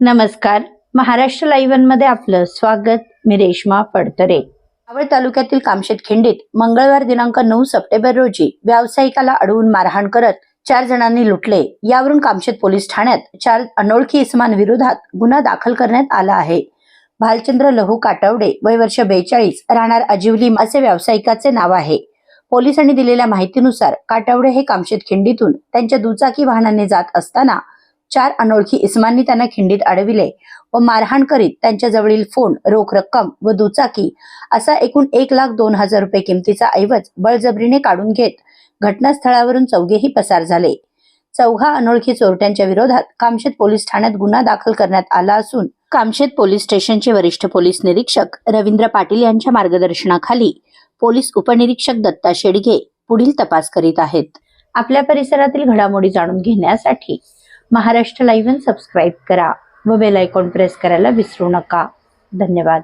नमस्कार. महाराष्ट्र लाईव्हमध्ये आपलं स्वागत. मी रेश्मा फडतरे. आवळ तालुक्यातील कामशेत खिंडीत मंगळवार दिनांक नऊ सप्टेंबर रोजी व्यावसायिकाला अडवून मारहाण करत चार जणांनी लुटले. यावरून कामशेत पोलीस ठाण्यात चार अनोळखी इसमांविरोधात गुन्हा दाखल करण्यात आला आहे. भालचंद्र लहू काटवडे वय वर्ष बेचाळीस राहणार अजिवली असे व्यावसायिकाचे नाव आहे. पोलिसांनी दिलेल्या माहितीनुसार काटवडे हे कामशेत खिंडीतून त्यांच्या दुचाकी वाहनाने जात असताना चार अनोळखी इस्मांनी त्यांना खिंडीत अडविले व मारहाण करीत त्यांच्या जवळील फोन रोख रक्कम व दुचाकी असा एकूण एक लाख दोन हजार रुपये किमतीचा ऐवज बळजबरीने काढून घेत घटनास्थळावरून चौघेही पसार झाले. चौघा अनोळखी चोरट्यांच्या विरोधात कामशेत पोलीस ठाण्यात गुन्हा दाखल करण्यात आला असून कामशेत पोलीस स्टेशनचे वरिष्ठ पोलीस निरीक्षक रवींद्र पाटील यांच्या मार्गदर्शनाखाली पोलीस उपनिरीक्षक दत्ता शेडगे पुढील तपास करीत आहेत. आपल्या परिसरातील घडामोडी जाणून घेण्यासाठी महाराष्ट्र लाईव्ह सबस्क्राईब करा व बेल आयकॉन प्रेस करायला विसरू नका. धन्यवाद.